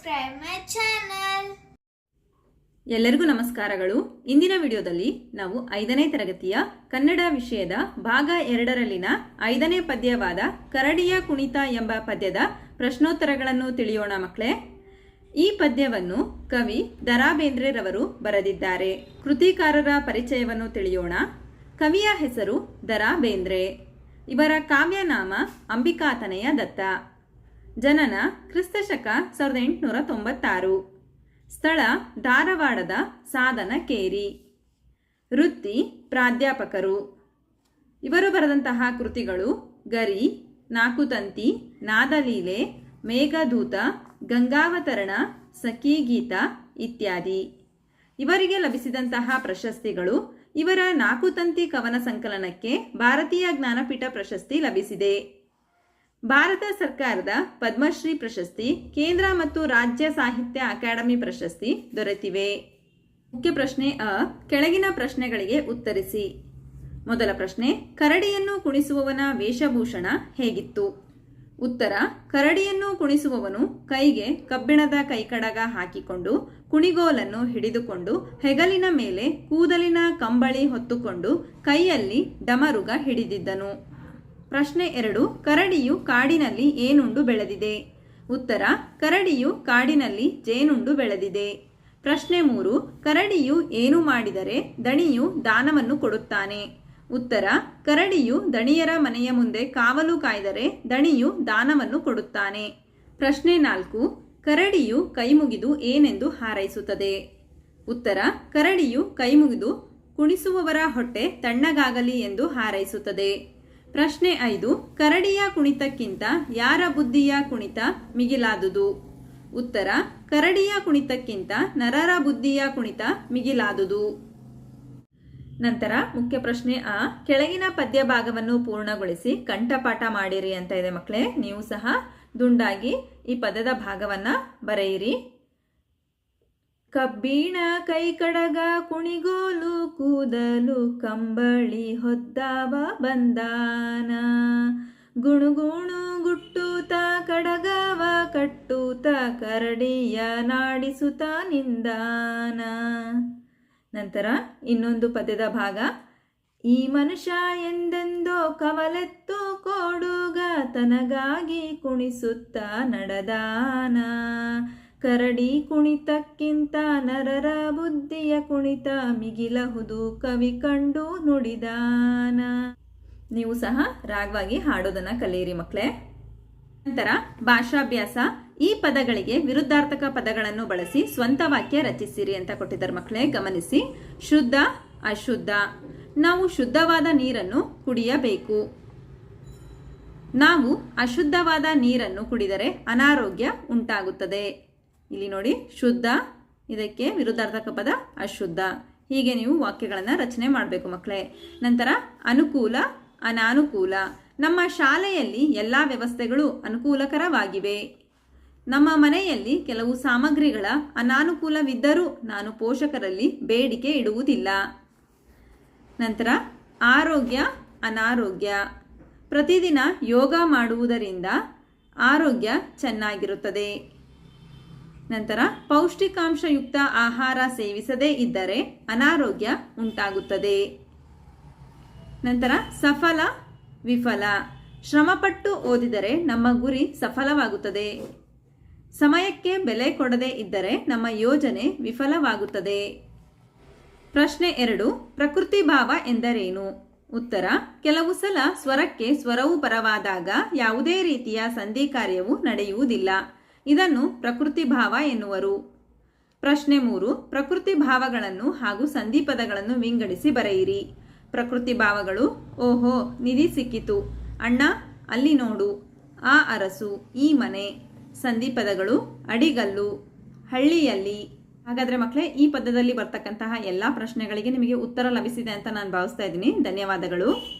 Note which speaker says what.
Speaker 1: subscribe my channel
Speaker 2: ಎಲ್ಲರಿಗೂ ನಮಸ್ಕಾರಗಳು. ಇಂದಿನ ವಿಡಿಯೋದಲ್ಲಿ ನಾವು ಐದನೇ ತರಗತಿಯ ಕನ್ನಡ ವಿಷಯದ ಭಾಗ ಎರಡರಲ್ಲಿನ ಐದನೇ ಪದ್ಯವಾದ ಕರಡಿಯ ಕುಣಿತ ಎಂಬ ಪದ್ಯದ ಪ್ರಶ್ನೋತ್ತರಗಳನ್ನು ತಿಳಿಯೋಣ ಮಕ್ಕಳೇ. ಈ ಪದ್ಯವನ್ನು ಕವಿ ದರಾ ಬೇಂದ್ರೆರವರು ಬರೆದಿದ್ದಾರೆ. ಕೃತಿಕಾರರ ಪರಿಚಯವನ್ನು ತಿಳಿಯೋಣ. ಕವಿಯ ಹೆಸರು ದರಾ ಬೇಂದ್ರೆ ಇವರ ಕಾವ್ಯನಾಮ ಅಂಬಿಕಾತನೆಯ ದತ್ತ. ಜನನ ಕ್ರಿಸ್ತಶಕ ಸಾವಿರದ ಎಂಟುನೂರ ತೊಂಬತ್ತಾರು. ಸ್ಥಳ ಧಾರವಾಡದ ಸಾಧನ ಕೇರಿ ವೃತ್ತಿ ಪ್ರಾಧ್ಯಾಪಕರು. ಇವರು ಬರೆದಂತಹ ಕೃತಿಗಳು ಗರಿ, ನಾಕುತಂತಿ, ನಾದಲೀಲೆ, ಮೇಘದೂತ, ಗಂಗಾವತರಣ, ಸಖೀಗೀತ ಇತ್ಯಾದಿ. ಇವರಿಗೆ ಲಭಿಸಿದಂತಹ ಪ್ರಶಸ್ತಿಗಳು ಇವರ ನಾಕುತಂತಿ ಕವನ ಸಂಕಲನಕ್ಕೆ ಭಾರತೀಯ ಜ್ಞಾನಪೀಠ ಪ್ರಶಸ್ತಿ ಲಭಿಸಿದೆ. ಭಾರತ ಸರ್ಕಾರದ ಪದ್ಮಶ್ರೀ ಪ್ರಶಸ್ತಿ, ಕೇಂದ್ರ ಮತ್ತು ರಾಜ್ಯ ಸಾಹಿತ್ಯ ಅಕಾಡೆಮಿ ಪ್ರಶಸ್ತಿ ದೊರೆತಿವೆ. ಮುಖ್ಯ ಪ್ರಶ್ನೆ ಅ, ಕೆಳಗಿನ ಪ್ರಶ್ನೆಗಳಿಗೆ ಉತ್ತರಿಸಿ. ಮೊದಲ ಪ್ರಶ್ನೆ, ಕರಡಿಯನ್ನು ಕುಣಿಸುವವನ ವೇಷಭೂಷಣ ಹೇಗಿತ್ತು? ಉತ್ತರ, ಕರಡಿಯನ್ನು ಕುಣಿಸುವವನು ಕೈಗೆ ಕಬ್ಬಿಣದ ಕೈಕಡಗ ಹಾಕಿಕೊಂಡು, ಕುಣಿಗೋಲನ್ನು ಹಿಡಿದುಕೊಂಡು, ಹೆಗಲಿನ ಮೇಲೆ ಕೂದಲಿನ ಕಂಬಳಿ ಹೊತ್ತುಕೊಂಡು, ಕೈಯಲ್ಲಿ ಡಮರುಗ ಹಿಡಿದಿದ್ದನು. ಪ್ರಶ್ನೆ ಎರಡು, ಕರಡಿಯು ಕಾಡಿನಲ್ಲಿ ಏನುಂಡು ಬೆಳೆದಿದೆ? ಉತ್ತರ, ಕರಡಿಯು ಕಾಡಿನಲ್ಲಿ ಜೇನುಂಡು ಬೆಳೆದಿದೆ. ಪ್ರಶ್ನೆ ಮೂರು, ಕರಡಿಯು ಏನು ಮಾಡಿದರೆ ದಣಿಯು ದಾನವನ್ನು ಕೊಡುತ್ತಾನೆ? ಉತ್ತರ, ಕರಡಿಯು ದಣಿಯರ ಮನೆಯ ಮುಂದೆ ಕಾವಲು ಕಾಯ್ದರೆ ದಣಿಯು ದಾನವನ್ನು ಕೊಡುತ್ತಾನೆ. ಪ್ರಶ್ನೆ ನಾಲ್ಕು, ಕರಡಿಯು ಕೈಮುಗಿದು ಏನೆಂದು ಹಾರೈಸುತ್ತದೆ? ಉತ್ತರ, ಕರಡಿಯು ಕೈಮುಗಿದು ಕುಣಿಸುವವರ ಹೊಟ್ಟೆ ತಣ್ಣಗಾಗಲಿ ಎಂದು ಹಾರೈಸುತ್ತದೆ. ಪ್ರಶ್ನೆ ಐದು, ಕರಡಿಯ ಕುಣಿತಕ್ಕಿಂತ ಯಾರ ಬುದ್ಧಿಯ ಕುಣಿತ ಮಿಗಿಲಾದುದು? ಉತ್ತರ, ಕರಡಿಯ ಕುಣಿತಕ್ಕಿಂತ ನರರ ಬುದ್ಧಿಯ ಕುಣಿತ ಮಿಗಿಲಾದುದು. ನಂತರ ಮುಖ್ಯ ಪ್ರಶ್ನೆ ಆ, ಕೆಳಗಿನ ಪದ್ಯ ಭಾಗವನ್ನು ಪೂರ್ಣಗೊಳಿಸಿ ಕಂಠಪಾಠ ಮಾಡಿರಿ ಅಂತ ಇದೆ ಮಕ್ಕಳೇ, ನೀವು ಸಹ ದುಂಡಾಗಿ ಈ ಪದದ ಭಾಗವನ್ನ ಬರೆಯಿರಿ. ಕಬ್ಬಿಣ ಕೈ ಕಡಗ ಕುಣಿಗೋಲು ಕೂದಲು ಕಂಬಳಿ ಹೊದ್ದಾವ ಬಂದಾನ. ಗುಣುಗುಣು ಗುಟ್ಟೂತ ಕಡಗವ ಕಟ್ಟೂತ ಕರಡಿಯ ನಾಡಿಸುತ್ತ ನಿಂದಾನ. ನಂತರ ಇನ್ನೊಂದು ಪದ್ಯದ ಭಾಗ. ಈ ಮನುಷ್ಯ ಎಂದೆಂದೋ ಕವಲೆತ್ತು ಕೋಡುಗ ತನಗಾಗಿ ಕುಣಿಸುತ್ತ ನಡೆದಾನ. ಕರಡಿ ಕುಣಿತಕ್ಕಿಂತ ನರರ ಬುದ್ಧಿಯ ಕುಣಿತ ಮಿಗಿಲಹುದು ಕವಿ ಕಂಡು ನುಡಿದಾನ. ನೀವು ಸಹ ರಾಗವಾಗಿ ಹಾಡೋದನ್ನ ಕಲಿಯಿರಿ ಮಕ್ಕಳೇ ನಂತರ ಭಾಷಾಭ್ಯಾಸ. ಈ ಪದಗಳಿಗೆ ವಿರುದ್ಧಾರ್ಥಕ ಪದಗಳನ್ನು ಬಳಸಿ ಸ್ವಂತ ವಾಕ್ಯ ರಚಿಸಿರಿ ಅಂತ ಕೊಟ್ಟಿದ್ದಾರೆ ಮಕ್ಕಳೇ ಗಮನಿಸಿ. ಶುದ್ಧ, ಅಶುದ್ಧ. ನಾವು ಶುದ್ಧವಾದ ನೀರನ್ನು ಕುಡಿಯಬೇಕು. ನಾವು ಅಶುದ್ಧವಾದ ನೀರನ್ನು ಕುಡಿದರೆ ಅನಾರೋಗ್ಯ ಉಂಟಾಗುತ್ತದೆ. ಇಲ್ಲಿ ನೋಡಿ, ಶುದ್ಧ, ಇದಕ್ಕೆ ವಿರುದ್ಧಾರ್ಥಕ ಪದ ಅಶುದ್ಧ. ಹೀಗೆ ನೀವು ವಾಕ್ಯಗಳನ್ನು ರಚನೆ ಮಾಡಬೇಕು ಮಕ್ಕಳೇ ನಂತರ, ಅನುಕೂಲ, ಅನಾನುಕೂಲ. ನಮ್ಮ ಶಾಲೆಯಲ್ಲಿ ಎಲ್ಲ ವ್ಯವಸ್ಥೆಗಳು ಅನುಕೂಲಕರವಾಗಿವೆ. ನಮ್ಮ ಮನೆಯಲ್ಲಿ ಕೆಲವು ಸಾಮಗ್ರಿಗಳ ಅನಾನುಕೂಲವಿದ್ದರೂ ನಾನು ಪೋಷಕರಲ್ಲಿ ಬೇಡಿಕೆ ಇಡುವುದಿಲ್ಲ. ನಂತರ, ಆರೋಗ್ಯ, ಅನಾರೋಗ್ಯ. ಪ್ರತಿದಿನ ಯೋಗ ಮಾಡುವುದರಿಂದ ಆರೋಗ್ಯ ಚೆನ್ನಾಗಿರುತ್ತದೆ. ನಂತರ ಪೌಷ್ಟಿಕಾಂಶಯುಕ್ತ ಆಹಾರ ಸೇವಿಸದೇ ಇದ್ದರೆ ಅನಾರೋಗ್ಯ ಉಂಟಾಗುತ್ತದೆ. ನಂತರ ಸಫಲ, ವಿಫಲ. ಶ್ರಮಪಟ್ಟು ಓದಿದರೆ ನಮ್ಮ ಗುರಿ ಸಫಲವಾಗುತ್ತದೆ. ಸಮಯಕ್ಕೆ ಬೆಲೆ ಕೊಡದೇ ಇದ್ದರೆ ನಮ್ಮ ಯೋಜನೆ ವಿಫಲವಾಗುತ್ತದೆ. ಪ್ರಶ್ನೆ ಎರಡು, ಪ್ರಕೃತಿ ಭಾವ ಎಂದರೇನು? ಉತ್ತರ, ಕೆಲವು ಸಲ ಸ್ವರಕ್ಕೆ ಸ್ವರವು ಪರವಾದಾಗ ಯಾವುದೇ ರೀತಿಯ ಸಂಧಿ ಕಾರ್ಯವು ನಡೆಯುವುದಿಲ್ಲ. ಇದನ್ನು ಪ್ರಕೃತಿ ಭಾವ ಎನ್ನುವರು. ಪ್ರಶ್ನೆ ಮೂರು, ಪ್ರಕೃತಿ ಭಾವಗಳನ್ನು ಹಾಗೂ ಸಂಧಿ ಪದಗಳನ್ನು ವಿಂಗಡಿಸಿ ಬರೆಯಿರಿ. ಪ್ರಕೃತಿ ಭಾವಗಳು, ಓಹೋ, ನಿಧಿ ಸಿಕ್ಕಿತು. ಅಣ್ಣ, ಅಲ್ಲಿ ನೋಡು. ಆ ಅರಸು, ಈ ಮನೆ. ಸಂಧಿ ಪದಗಳು ಅಡಿಗಲ್ಲು. ಹಳ್ಳಿಯಲ್ಲಿ. ಹಾಗಾದರೆ ಮಕ್ಕಳೇ ಈ ಪದದಲ್ಲಿ ಬರ್ತಕ್ಕಂತಹ ಎಲ್ಲ ಪ್ರಶ್ನೆಗಳಿಗೆ ನಿಮಗೆ ಉತ್ತರ ಲಭಿಸಿದೆ ಅಂತ ನಾನು ಭಾವಿಸ್ತಾ ಇದ್ದೀನಿ. ಧನ್ಯವಾದಗಳು.